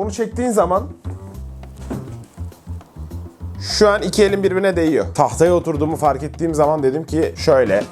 Bunu çektiğin zaman şu an iki elim birbirine değiyor. Tahtaya oturduğumu fark ettiğim zaman dedim ki şöyle.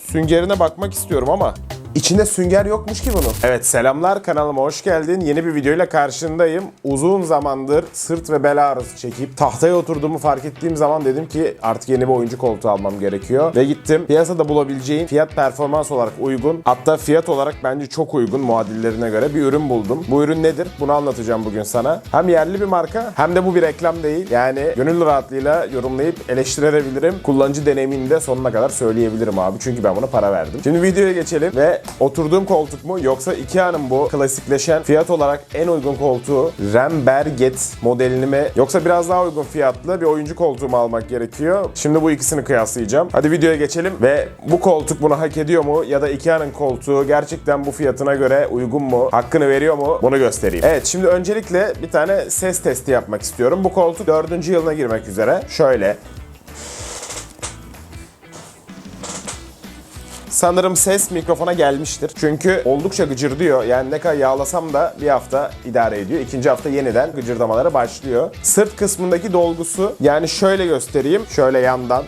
Süngerine bakmak istiyorum ama içinde sünger yokmuş ki bunun. Evet selamlar kanalıma hoş geldin. Yeni bir videoyla karşındayım. Uzun zamandır sırt ve bel ağrısı çekip tahtaya oturduğumu fark ettiğim zaman dedim ki artık yeni bir oyuncu koltuğu almam gerekiyor. Ve gittim piyasada bulabileceğin fiyat performans olarak uygun hatta fiyat olarak bence çok uygun muadillerine göre bir ürün buldum. Bu ürün nedir? Bunu anlatacağım bugün sana. Hem yerli bir marka hem de bu bir reklam değil. Yani gönül rahatlığıyla yorumlayıp eleştirebilirim. Kullanıcı deneyimini de sonuna kadar söyleyebilirim abi. Çünkü ben buna para verdim. Şimdi videoya geçelim ve oturduğum koltuk mu yoksa Ikea'nın bu klasikleşen fiyat olarak en uygun koltuğu Remberget modelini mi yoksa biraz daha uygun fiyatlı bir oyuncu koltuğu mu almak gerekiyor? Şimdi bu ikisini kıyaslayacağım. Hadi videoya geçelim ve bu koltuk bunu hak ediyor mu ya da Ikea'nın koltuğu gerçekten bu fiyatına göre uygun mu? Hakkını veriyor mu? Bunu göstereyim. Evet şimdi öncelikle bir tane ses testi yapmak istiyorum. Bu koltuk 4. yılına girmek üzere. Şöyle Sanırım ses mikrofona gelmiştir. Çünkü oldukça gıcırdıyor. Yani ne kadar yağlasam da bir hafta idare ediyor. İkinci hafta yeniden gıcırdamaları başlıyor. Sırt kısmındaki dolgusu yani şöyle göstereyim. Şöyle yandan.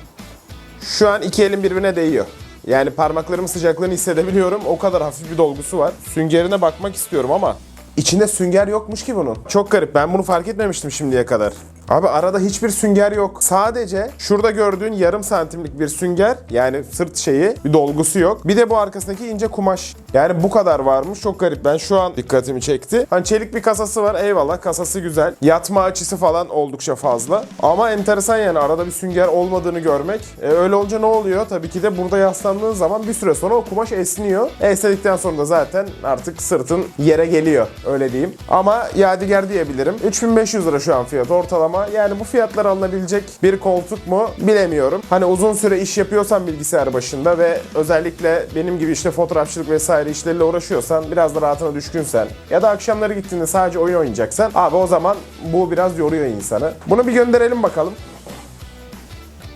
Şu an iki elim birbirine değiyor. Yani parmaklarımın sıcaklığını hissedebiliyorum. O kadar hafif bir dolgusu var. Süngerine bakmak istiyorum ama içinde sünger yokmuş ki bunun. Çok garip. Ben bunu fark etmemiştim şimdiye kadar. Abi arada hiçbir sünger yok. Sadece şurada gördüğün yarım santimlik bir sünger yani sırt şeyi bir dolgusu yok. Bir de bu arkasındaki ince kumaş. Yani bu kadar varmış. Çok garip. Ben şu an dikkatimi çekti. Hani çelik bir kasası var. Eyvallah kasası güzel. Yatma açısı falan oldukça fazla. Ama enteresan yani arada bir sünger olmadığını görmek. E, öyle olunca ne oluyor? Tabii ki de burada yaslandığın zaman bir süre sonra o kumaş esniyor. Esnedikten sonra da zaten artık sırtın yere geliyor. Öyle diyeyim. Ama yadigar diyebilirim. 3500 lira şu an fiyat ortalama. Yani bu fiyatlar alınabilecek bir koltuk mu bilemiyorum. Hani uzun süre iş yapıyorsan bilgisayar başında ve özellikle benim gibi işte fotoğrafçılık vesaire işleriyle uğraşıyorsan biraz da rahatına düşkünsen ya da akşamları gittiğinde sadece oyun oynayacaksan abi o zaman bu biraz yoruyor insanı. Bunu bir gönderelim bakalım.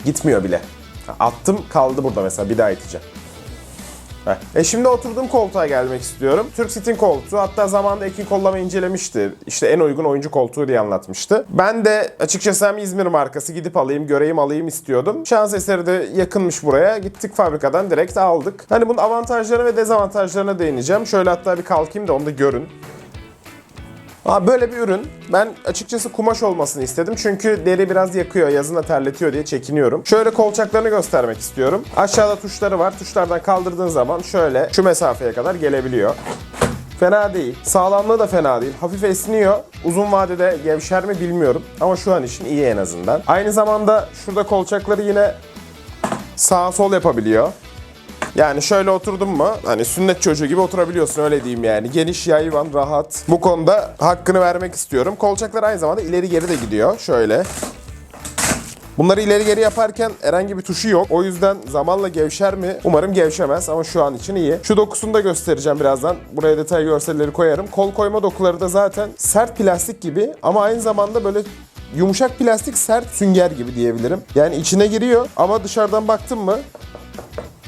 Gitmiyor bile. Attım kaldı burada mesela bir daha iteceğim. Heh. E şimdi oturduğum koltuğa gelmek istiyorum. Türk Sit'in koltuğu hatta zamanında Ekin Kollama incelemişti. İşte en uygun oyuncu koltuğu diye anlatmıştı. Ben de açıkçası hem İzmir markası gidip alayım, göreyim alayım istiyordum. Şans eseri de yakınmış buraya. Gittik fabrikadan direkt aldık. Hani bunun avantajlarına ve dezavantajlarına değineceğim. Şöyle hatta bir kalkayım da onu da görün. Aa, böyle bir ürün. Ben açıkçası kumaş olmasını istedim. Çünkü deri biraz yakıyor, yazın da terletiyor diye çekiniyorum. Şöyle kolçaklarını göstermek istiyorum. Aşağıda tuşları var. Tuşlardan kaldırdığın zaman şöyle şu mesafeye kadar gelebiliyor. Fena değil. Sağlamlığı da fena değil. Hafif esniyor. Uzun vadede gevşer mi bilmiyorum. Ama şu an için iyi en azından. Aynı zamanda şurada kolçakları yine sağa sol yapabiliyor. Yani şöyle oturdun mu hani sünnet çocuğu gibi oturabiliyorsun öyle diyeyim yani. Geniş yayvan rahat. Bu konuda hakkını vermek istiyorum. Kolçaklar aynı zamanda ileri geri de gidiyor. Şöyle. Bunları ileri geri yaparken herhangi bir tuşu yok. O yüzden zamanla gevşer mi? Umarım gevşemez ama şu an için iyi. Şu dokusunu da göstereceğim birazdan. Buraya detay görselleri koyarım. Kol koyma dokuları da zaten sert plastik gibi ama aynı zamanda böyle yumuşak plastik sert sünger gibi diyebilirim. Yani içine giriyor ama dışarıdan baktım mı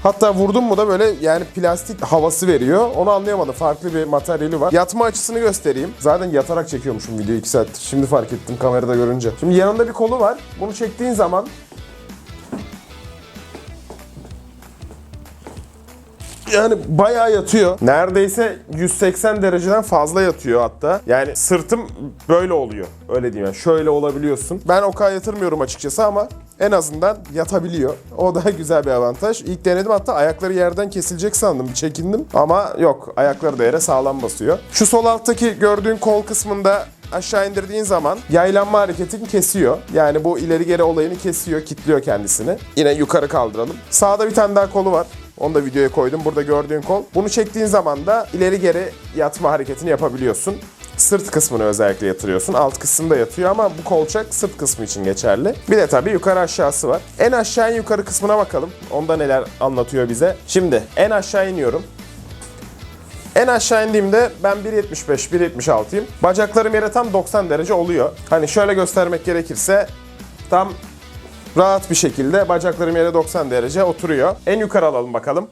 Hatta vurdum mu da böyle yani plastik havası veriyor. Onu anlayamadım. Farklı bir materyali var. Yatma açısını göstereyim. Zaten yatarak çekiyormuşum videoyu 2 saattir. Şimdi fark ettim kamerada görünce. Şimdi yanında bir kolu var. Bunu çektiğin zaman Yani bayağı yatıyor. Neredeyse 180 dereceden fazla yatıyor hatta. Yani sırtım böyle oluyor. Öyle diyeyim yani. Şöyle olabiliyorsun. Ben o kadar yatırmıyorum açıkçası ama en azından yatabiliyor. O da güzel bir avantaj. İlk denedim hatta ayakları yerden kesilecek sandım. Çekindim. Ama yok. Ayakları da yere sağlam basıyor. Şu sol alttaki gördüğün kol kısmında aşağı indirdiğin zaman yaylanma hareketini kesiyor. Yani bu ileri geri olayını kesiyor, kitliyor kendisini. Yine yukarı kaldıralım. Sağda bir tane daha kolu var. Onu da videoya koydum. Burada gördüğün kol. Bunu çektiğin zaman da ileri geri yatma hareketini yapabiliyorsun. Sırt kısmını özellikle yatırıyorsun. Alt kısımda yatıyor ama bu kolçak sırt kısmı için geçerli. Bir de tabii yukarı aşağısı var. En aşağı en yukarı kısmına bakalım. Onda neler anlatıyor bize. Şimdi en aşağı iniyorum. En aşağı indiğimde ben 1.75, 1.76'yım. Bacaklarım yere tam 90 derece oluyor. Hani şöyle göstermek gerekirse tam rahat bir şekilde bacaklarım yere 90 derece oturuyor. En yukarı alalım bakalım.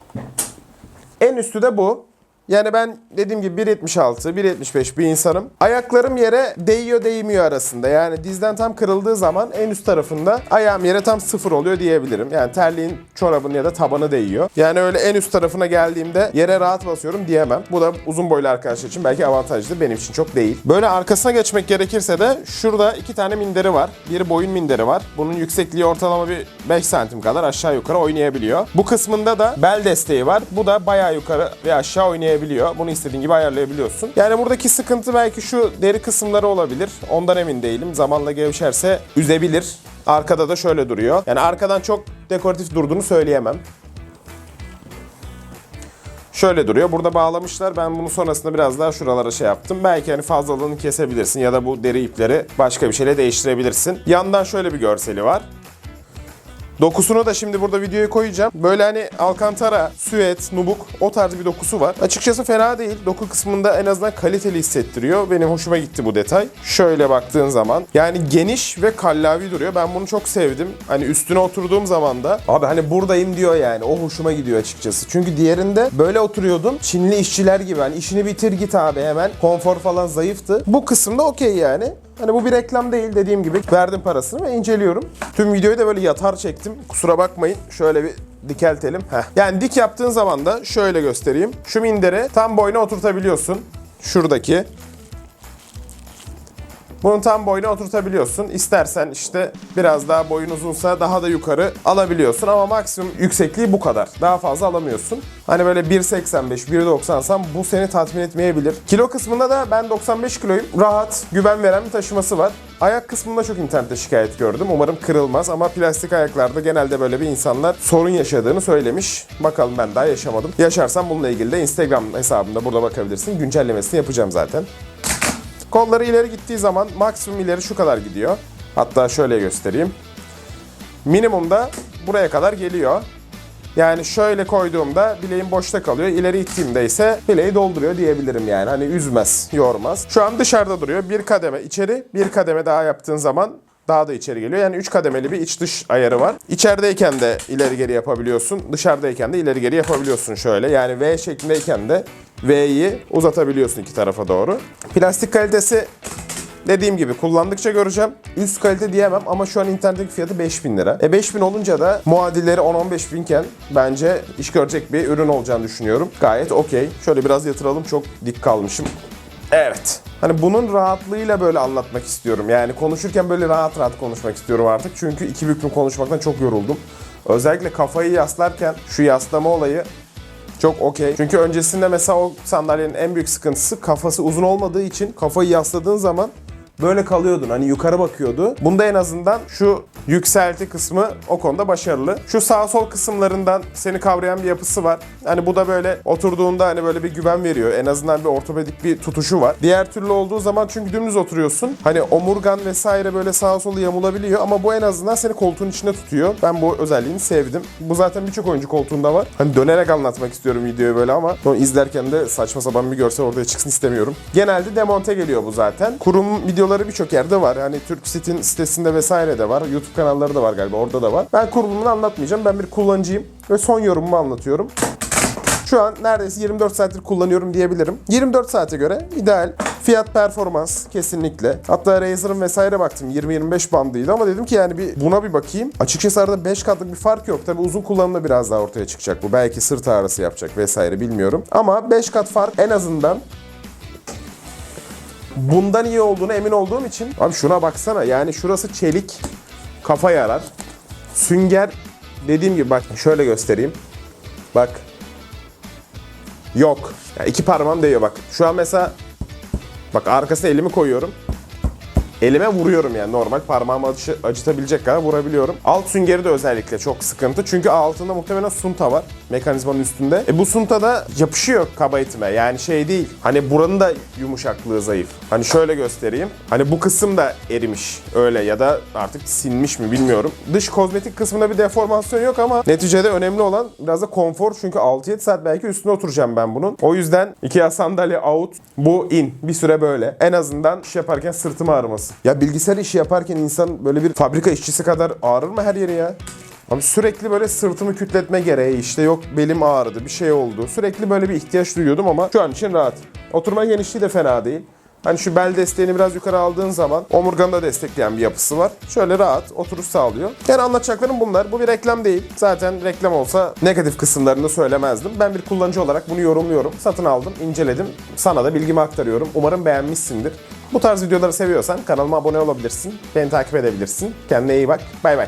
En üstü de bu. Yani ben dediğim gibi 1.76, 1.75 bir insanım. Ayaklarım yere değiyor değmiyor arasında. Yani dizden tam kırıldığı zaman en üst tarafında ayağım yere tam sıfır oluyor diyebilirim. Yani terliğin çorabın ya da tabanı değiyor. Yani öyle en üst tarafına geldiğimde yere rahat basıyorum diyemem. Bu da uzun boylu arkadaşlar için belki avantajlı. Benim için çok değil. Böyle arkasına geçmek gerekirse de şurada iki tane minderi var. Bir boyun minderi var. Bunun yüksekliği ortalama bir 5 santim kadar aşağı yukarı oynayabiliyor. Bu kısmında da bel desteği var. Bu da bayağı yukarı ve aşağı oynayabiliyor. Bunu istediğin gibi ayarlayabiliyorsun. Yani buradaki sıkıntı belki şu deri kısımları olabilir. Ondan emin değilim. Zamanla gevşerse üzebilir. Arkada da şöyle duruyor. Yani arkadan çok dekoratif durduğunu söyleyemem. Şöyle duruyor. Burada bağlamışlar. Ben bunu sonrasında biraz daha şuralara şey yaptım. Belki hani fazlalığını kesebilirsin ya da bu deri ipleri başka bir şeyle değiştirebilirsin. Yandan şöyle bir görseli var. Dokusunu da şimdi burada videoya koyacağım. Böyle hani alkantara, süet, nubuk o tarz bir dokusu var. Açıkçası fena değil. Doku kısmında en azından kaliteli hissettiriyor. Benim hoşuma gitti bu detay. Şöyle baktığın zaman yani geniş ve kallavi duruyor. Ben bunu çok sevdim. Hani üstüne oturduğum zaman da abi hani buradayım diyor yani. O hoşuma gidiyor açıkçası. Çünkü diğerinde böyle oturuyordum. Çinli işçiler gibi hani işini bitir git abi hemen. Konfor falan zayıftı. Bu kısımda okey yani. Hani bu bir reklam değil dediğim gibi. Verdim parasını ve inceliyorum. Tüm videoyu da böyle yatar çektim. Kusura bakmayın. Şöyle bir dikeltelim. Heh. Yani dik yaptığın zaman da şöyle göstereyim. Şu minderi tam boyuna oturtabiliyorsun. Şuradaki. Bunu tam boyuna oturtabiliyorsun. İstersen işte biraz daha boyun uzunsa daha da yukarı alabiliyorsun ama maksimum yüksekliği bu kadar. Daha fazla alamıyorsun. Hani böyle 1.85, 1.90'san bu seni tatmin etmeyebilir. Kilo kısmında da ben 95 kiloyum. Rahat, güven veren bir taşıması var. Ayak kısmında çok internette şikayet gördüm. Umarım kırılmaz ama plastik ayaklarda genelde böyle bir insanlar sorun yaşadığını söylemiş. Bakalım ben daha yaşamadım. Yaşarsam bununla ilgili de Instagram hesabımda burada bakabilirsin. Güncellemesini yapacağım zaten. Kolları ileri gittiği zaman maksimum ileri şu kadar gidiyor. Hatta şöyle göstereyim. Minimumda buraya kadar geliyor. Yani şöyle koyduğumda bileğim boşta kalıyor. İleri ittiğimde ise bileği dolduruyor diyebilirim yani. Hani üzmez, yormaz. Şu an dışarıda duruyor. Bir kademe içeri, bir kademe daha yaptığın zaman daha da içeri geliyor. Yani 3 kademeli bir iç dış ayarı var. İçerideyken de ileri geri yapabiliyorsun. Dışarıdayken de ileri geri yapabiliyorsun şöyle. Yani V şeklindeyken de V'yi uzatabiliyorsun iki tarafa doğru. Plastik kalitesi Dediğim gibi kullandıkça göreceğim. Üst kalite diyemem ama şu an internetteki fiyatı 5000 lira. E 5000 olunca da muadilleri 10-15 binken bence iş görecek bir ürün olacağını düşünüyorum. Gayet okey. Şöyle biraz yatıralım çok dik kalmışım. Evet. Hani bunun rahatlığıyla böyle anlatmak istiyorum. Yani konuşurken böyle rahat rahat konuşmak istiyorum artık. Çünkü iki büklüm konuşmaktan çok yoruldum. Özellikle kafayı yaslarken şu yaslama olayı çok okey. Çünkü öncesinde mesela o sandalyenin en büyük sıkıntısı kafası uzun olmadığı için kafayı yasladığın zaman böyle kalıyordun. Hani yukarı bakıyordu. Bunda en azından şu yükselti kısmı o konuda başarılı. Şu sağ sol kısımlarından seni kavrayan bir yapısı var. Hani bu da böyle oturduğunda hani böyle bir güven veriyor. En azından bir ortopedik bir tutuşu var. Diğer türlü olduğu zaman çünkü dümdüz oturuyorsun. Hani omurgan vesaire böyle sağa sola yamulabiliyor ama bu en azından seni koltuğun içinde tutuyor. Ben bu özelliğini sevdim. Bu zaten birçok oyuncu koltuğunda var. Hani dönerek anlatmak istiyorum videoyu böyle ama onu izlerken de saçma sapan bir görsel ortaya çıksın istemiyorum. Genelde demonte geliyor bu zaten. Kurum videoları birçok yerde var. Hani Türk Sit'in sitesinde vesaire de var. YouTube kanalları da var galiba. Orada da var. Ben kurulumunu anlatmayacağım. Ben bir kullanıcıyım ve son yorumumu anlatıyorum. Şu an neredeyse 24 saattir kullanıyorum diyebilirim. 24 saate göre ideal. Fiyat performans kesinlikle. Hatta Razer'ın vesaire baktım 20-25 bandıydı ama dedim ki yani bir buna bir bakayım. Açıkçası arada 5 katlık bir fark yok. Tabi uzun kullanımda biraz daha ortaya çıkacak bu. Belki sırt ağrısı yapacak vesaire bilmiyorum. Ama 5 kat fark en azından bundan iyi olduğunu emin olduğum için abi şuna baksana yani şurası çelik kafa yarar. Sünger dediğim gibi bak şöyle göstereyim. Bak. Yok. Ya iki parmağım değiyor bak. Şu an mesela bak arkasına elimi koyuyorum. Elime vuruyorum yani normal parmağımı acı, acıtabilecek kadar vurabiliyorum. Alt süngeri de özellikle çok sıkıntı. Çünkü altında muhtemelen sunta var mekanizmanın üstünde. E bu sunta da yapışıyor kaba etime. Yani şey değil. Hani buranın da yumuşaklığı zayıf. Hani şöyle göstereyim. Hani bu kısım da erimiş öyle ya da artık sinmiş mi bilmiyorum. Dış kozmetik kısmında bir deformasyon yok ama neticede önemli olan biraz da konfor. Çünkü 6-7 saat belki üstüne oturacağım ben bunun. O yüzden IKEA sandalye out, bu in. Bir süre böyle. En azından iş yaparken sırtım ağrımasın. Ya bilgisayar işi yaparken insan böyle bir fabrika işçisi kadar ağrır mı her yeri ya? Abi sürekli böyle sırtımı kütletme gereği işte yok belim ağrıdı bir şey oldu. Sürekli böyle bir ihtiyaç duyuyordum ama şu an için rahat. Oturma genişliği de fena değil. Hani şu bel desteğini biraz yukarı aldığın zaman omurganı da destekleyen bir yapısı var. Şöyle rahat oturuş sağlıyor. Yani anlatacaklarım bunlar. Bu bir reklam değil. Zaten reklam olsa negatif kısımlarını söylemezdim. Ben bir kullanıcı olarak bunu yorumluyorum. Satın aldım, inceledim. Sana da bilgimi aktarıyorum. Umarım beğenmişsindir. Bu tarz videoları seviyorsan kanalıma abone olabilirsin. Beni takip edebilirsin. Kendine iyi bak. Bay bay.